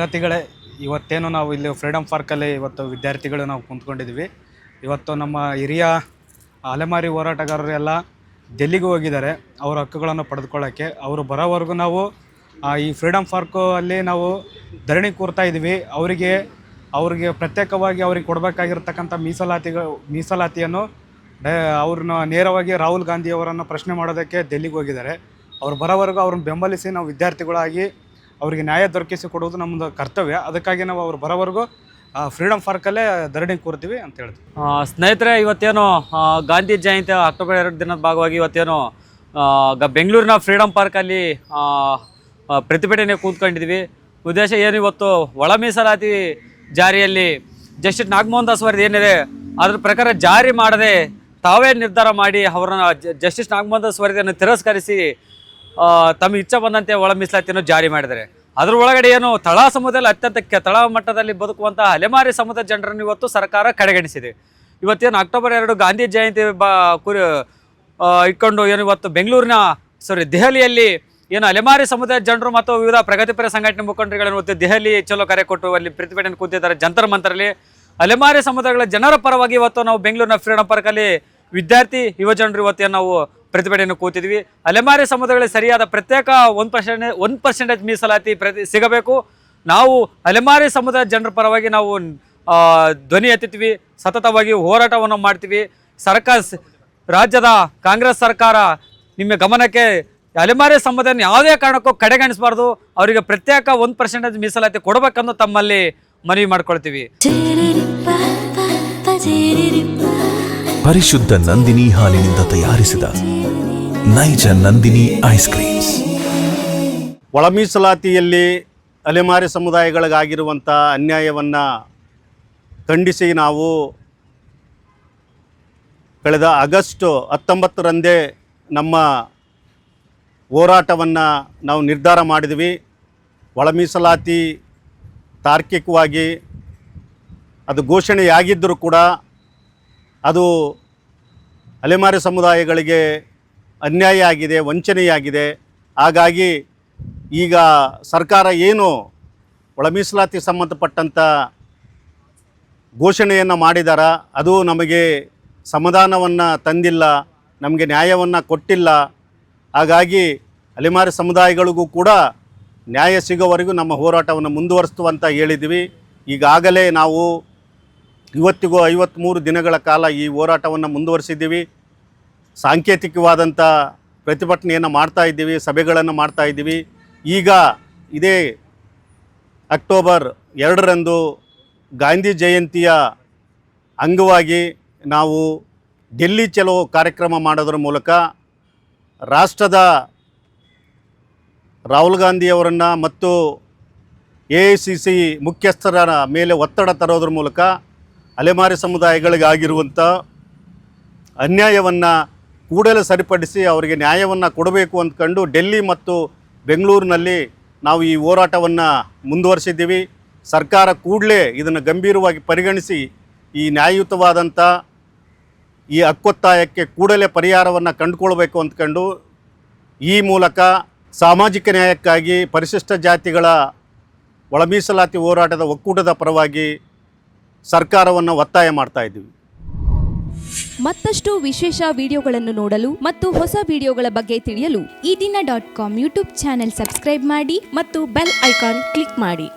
ಸಂಗತಿಗಳೇ, ಇವತ್ತೇನು ನಾವು ಇಲ್ಲಿ ಫ್ರೀಡಮ್ ಪಾರ್ಕಲ್ಲಿ ಇವತ್ತು ವಿದ್ಯಾರ್ಥಿಗಳು ನಾವು ಕುಂತ್ಕೊಂಡಿದ್ದೀವಿ. ಇವತ್ತು ನಮ್ಮ ಹಿರಿಯ ಅಲೆಮಾರಿ ಹೋರಾಟಗಾರರು ಎಲ್ಲ ಡೆಲ್ಲಿಗೆ ಹೋಗಿದ್ದಾರೆ. ಅವರ ಹಕ್ಕುಗಳನ್ನು ಪಡೆದುಕೊಳ್ಳೋಕ್ಕೆ. ಅವರು ಬರೋವರೆಗೂ ನಾವು ಈ ಫ್ರೀಡಮ್ ಪಾರ್ಕು ಅಲ್ಲಿ ನಾವು ಧರಣಿ ಕೂರ್ತಾ ಇದ್ವಿ ಅವರಿಗೆ ಅವರಿಗೆ ಪ್ರತ್ಯೇಕವಾಗಿ ಅವ್ರಿಗೆ ಕೊಡಬೇಕಾಗಿರ್ತಕ್ಕಂಥ ಮೀಸಲಾತಿಗಳು, ಮೀಸಲಾತಿಯನ್ನು, ಡೈ, ಅವ್ರನ್ನ ನೇರವಾಗಿ ರಾಹುಲ್ ಗಾಂಧಿಯವರನ್ನು ಪ್ರಶ್ನೆ ಮಾಡೋದಕ್ಕೆ ಡೆಲ್ಲಿಗೆ ಹೋಗಿದ್ದಾರೆ. ಅವ್ರು ಬರೋವರೆಗೂ ಅವ್ರನ್ನ ಬೆಂಬಲಿಸಿ ನಾವು ವಿದ್ಯಾರ್ಥಿಗಳಾಗಿ ಅವರಿಗೆ ನ್ಯಾಯ ದೊರಕಿಸಿ ಕೊಡುವುದು ನಮ್ಮದು ಕರ್ತವ್ಯ. ಅದಕ್ಕಾಗಿ ನಾವು ಅವ್ರು ಬರೋವರೆಗೂ ಫ್ರೀಡಮ್ ಪಾರ್ಕಲ್ಲೇ ಧರಣಿ ಕೂರ್ತೀವಿ ಅಂತ ಹೇಳ್ತೀವಿ. ಸ್ನೇಹಿತರೆ, ಇವತ್ತೇನು ಗಾಂಧಿ ಜಯಂತಿ ಅಕ್ಟೋಬರ್ ಎರಡು ದಿನದ ಭಾಗವಾಗಿ ಇವತ್ತೇನು ಬೆಂಗಳೂರಿನ ಫ್ರೀಡಮ್ ಪಾರ್ಕಲ್ಲಿ ಪ್ರತಿಭಟನೆ ಕೂತ್ಕೊಂಡಿದ್ವಿ. ಉದ್ದೇಶ ಏನು, ಇವತ್ತು ಒಳ ಮೀಸಲಾತಿ ಜಾರಿಯಲ್ಲಿ ಜಸ್ಟಿಸ್ ನಾಗಮೋಹನ್ ದಾಸ್ ವರದಿ ಏನಿದೆ, ಅದ್ರ ಪ್ರಕಾರ ಜಾರಿ ಮಾಡದೆ ತಾವೇ ನಿರ್ಧಾರ ಮಾಡಿ ಅವರನ್ನು ಜಸ್ಟಿಸ್ ನಾಗಮೋಹನ್ ದಾಸ್ ವರದಿಯನ್ನು ತಿರಸ್ಕರಿಸಿ ತಮ್ಮ ಇಚ್ಛೆ ಬಂದಂತೆ ಒಳ ಮೀಸಲಾತಿಯನ್ನು ಜಾರಿ ಮಾಡಿದರೆ ಅದರ ಒಳಗಡೆ ಏನು ತಳ ಸಮುದಾಯದಲ್ಲಿ ಅತ್ಯಂತ ತಳ ಮಟ್ಟದಲ್ಲಿ ಬದುಕುವಂತಹ ಅಲೆಮಾರಿ ಸಮುದಾಯ ಜನರನ್ನು ಇವತ್ತು ಸರ್ಕಾರ ಕಡೆಗಣಿಸಿದೆ. ಇವತ್ತೇನು ಅಕ್ಟೋಬರ್ ಎರಡು ಗಾಂಧಿ ಜಯಂತಿ ಬಾ, ಕುರಿ ಇಟ್ಕೊಂಡು ಏನು ಇವತ್ತು ಬೆಂಗಳೂರಿನ ಸಾರಿ ದೆಹಲಿಯಲ್ಲಿ ಏನು ಅಲೆಮಾರಿ ಸಮುದಾಯ ಜನರು ಮತ್ತು ವಿವಿಧ ಪ್ರಗತಿಪರ ಸಂಘಟನೆ ಮುಖಂಡರುಗಳನ್ನು ಇವತ್ತು ದೆಹಲಿ ಚಲೋ ಕರೆ ಕೊಟ್ಟು ಅಲ್ಲಿ ಪ್ರತಿಭಟನೆ ಕೂತಿದ್ದಾರೆ ಜಂತರ್ ಮಂತ್ರಲ್ಲಿ. ಅಲೆಮಾರಿ ಸಮುದಾಯಗಳ ಜನರ ಪರವಾಗಿ ಇವತ್ತು ನಾವು ಬೆಂಗಳೂರಿನ ಫ್ರೀಡಂ ಪಾರ್ಕಲ್ಲಿ ವಿದ್ಯಾರ್ಥಿ ಯುವಜನರು ಇವತ್ತೇನು ನಾವು ಪ್ರತಿಭಟನೆ ಕೂತಿದ್ವಿ. ಅಲೆಮಾರಿ ಸಮುದಾಯಗಳಿಗೆ ಸರಿಯಾದ ಪ್ರತ್ಯೇಕ ಒಂದು ಪರ್ಸೆಂಟ್ ಒಂದು ಪರ್ಸೆಂಟೇಜ್ ಮೀಸಲಾತಿ ಪ್ರತಿ ಸಿಗಬೇಕು. ನಾವು ಅಲೆಮಾರಿ ಸಮುದಾಯ ಜನರ ಪರವಾಗಿ ನಾವು ಧ್ವನಿ ಎತ್ತಿದ್ವಿ ಸತತವಾಗಿ ಹೋರಾಟವನ್ನು ಮಾಡ್ತೀವಿ. ಸರ್ಕಾರ ರಾಜ್ಯದ ಕಾಂಗ್ರೆಸ್ ಸರ್ಕಾರ ನಿಮ್ಮ ಗಮನಕ್ಕೆ ಅಲೆಮಾರಿ ಸಮುದಾಯನ ಯಾವುದೇ ಕಾರಣಕ್ಕೂ ಕಡೆಗಣಿಸಬಾರ್ದು. ಅವರಿಗೆ ಪ್ರತ್ಯೇಕ ಒಂದು ಪರ್ಸೆಂಟೇಜ್ ಮೀಸಲಾತಿ ಕೊಡಬೇಕನ್ನು ತಮ್ಮಲ್ಲಿ ಮನವಿ ಮಾಡ್ಕೊಳ್ತೀವಿ. ಪರಿಶುದ್ಧ ನಂದಿನಿ ಹಾಲಿನಿಂದ ತಯಾರಿಸಿದ ನೈಜ ನಂದಿನಿ ಐಸ್ ಕ್ರೀಮ್ಸ್. ಒಳಮೀಸಲಾತಿಯಲ್ಲಿ ಅಲೆಮಾರಿ ಸಮುದಾಯಗಳಿಗಾಗಿರುವಂಥ ಅನ್ಯಾಯವನ್ನು ಖಂಡಿಸಿ ನಾವು ಕಳೆದ ಆಗಸ್ಟ್ ಹತ್ತೊಂಬತ್ತರಂದೇ ನಮ್ಮ ಹೋರಾಟವನ್ನು ನಾವು ನಿರ್ಧಾರ ಮಾಡಿದ್ವಿ. ಒಳಮೀಸಲಾತಿ ತಾರ್ಕಿಕವಾಗಿ ಅದು ಘೋಷಣೆಯಾಗಿದ್ದರೂ ಕೂಡ ಅದು ಅಲೆಮಾರಿ ಸಮುದಾಯಗಳಿಗೆ ಅನ್ಯಾಯ ಆಗಿದೆ ವಂಚನೆಯಾಗಿದೆ. ಹಾಗಾಗಿ ಈಗ ಸರ್ಕಾರ ಏನು ಒಳ ಸಂಬಂಧಪಟ್ಟಂಥ ಘೋಷಣೆಯನ್ನು ಮಾಡಿದಾರ, ಅದು ನಮಗೆ ಸಮಾಧಾನವನ್ನು ತಂದಿಲ್ಲ, ನಮಗೆ ನ್ಯಾಯವನ್ನು ಕೊಟ್ಟಿಲ್ಲ. ಹಾಗಾಗಿ ಅಲೆಮಾರಿ ಸಮುದಾಯಗಳಿಗೂ ಕೂಡ ನ್ಯಾಯ ಸಿಗೋವರೆಗೂ ನಮ್ಮ ಹೋರಾಟವನ್ನು ಮುಂದುವರಿಸ್ತು ಅಂತ ಹೇಳಿದ್ವಿ. ಈಗಾಗಲೇ ನಾವು ಇವತ್ತಿಗೂ ಐವತ್ತ್ಮೂರು ದಿನಗಳ ಕಾಲ ಈ ಹೋರಾಟವನ್ನು ಮುಂದುವರಿಸಿದ್ದೀವಿ. ಸಾಂಕೇತಿಕವಾದಂಥ ಪ್ರತಿಭಟನೆಯನ್ನು ಮಾಡ್ತಾ ಇದ್ದೀವಿ, ಸಭೆಗಳನ್ನು ಮಾಡ್ತಾ ಇದ್ದೀವಿ. ಈಗ ಇದೇ ಅಕ್ಟೋಬರ್ ಎರಡರಂದು ಗಾಂಧಿ ಜಯಂತಿಯ ಅಂಗವಾಗಿ ನಾವು ಡೆಲ್ಲಿ ಚಲೋ ಕಾರ್ಯಕ್ರಮ ಮಾಡೋದ್ರ ಮೂಲಕ ರಾಷ್ಟ್ರದ ರಾಹುಲ್ ಗಾಂಧಿಯವರನ್ನು ಮತ್ತು ಎ ಐ ಸಿ ಸಿ ಮುಖ್ಯಸ್ಥರ ಮೇಲೆ ಒತ್ತಡ ತರೋದ್ರ ಮೂಲಕ ಅಲೆಮಾರಿ ಸಮುದಾಯಗಳಿಗಾಗಿರುವಂಥ ಅನ್ಯಾಯವನ್ನು ಕೂಡಲೇ ಸರಿಪಡಿಸಿ ಅವರಿಗೆ ನ್ಯಾಯವನ್ನು ಕೊಡಬೇಕು ಅಂದ್ಕೊಂಡು ಡೆಲ್ಲಿ ಮತ್ತು ಬೆಂಗಳೂರಿನಲ್ಲಿ ನಾವು ಈ ಹೋರಾಟವನ್ನು ಮುಂದುವರಿಸಿದ್ದೀವಿ. ಸರ್ಕಾರ ಕೂಡಲೇ ಇದನ್ನು ಗಂಭೀರವಾಗಿ ಪರಿಗಣಿಸಿ ಈ ನ್ಯಾಯಯುತವಾದಂಥ ಈ ಹಕ್ಕೊತ್ತಾಯಕ್ಕೆ ಕೂಡಲೇ ಪರಿಹಾರವನ್ನು ಕಂಡುಕೊಳ್ಬೇಕು ಅಂದ್ಕೊಂಡು ಈ ಮೂಲಕ ಸಾಮಾಜಿಕ ನ್ಯಾಯಕ್ಕಾಗಿ ಪರಿಶಿಷ್ಟ ಜಾತಿಗಳ ಒಳಮೀಸಲಾತಿ ಹೋರಾಟದ ಒಕ್ಕೂಟದ ಪರವಾಗಿ ಸರ್ಕಾರವನ್ನು ಒತ್ತಾಯ ಮಾಡ್ತಾ ಇದ್ದೀವಿ. ಮತ್ತಷ್ಟು ವಿಶೇಷ ವಿಡಿಯೋಗಳನ್ನು ನೋಡಲು ಮತ್ತು ಹೊಸ ವಿಡಿಯೋಗಳ ಬಗ್ಗೆ ತಿಳಿಯಲು Ee Dina dot com YouTube channel subscribe ಮಾಡಿ ಮತ್ತು ಬೆಲ್ ಐಕಾನ್ ಕ್ಲಿಕ್ ಮಾಡಿ.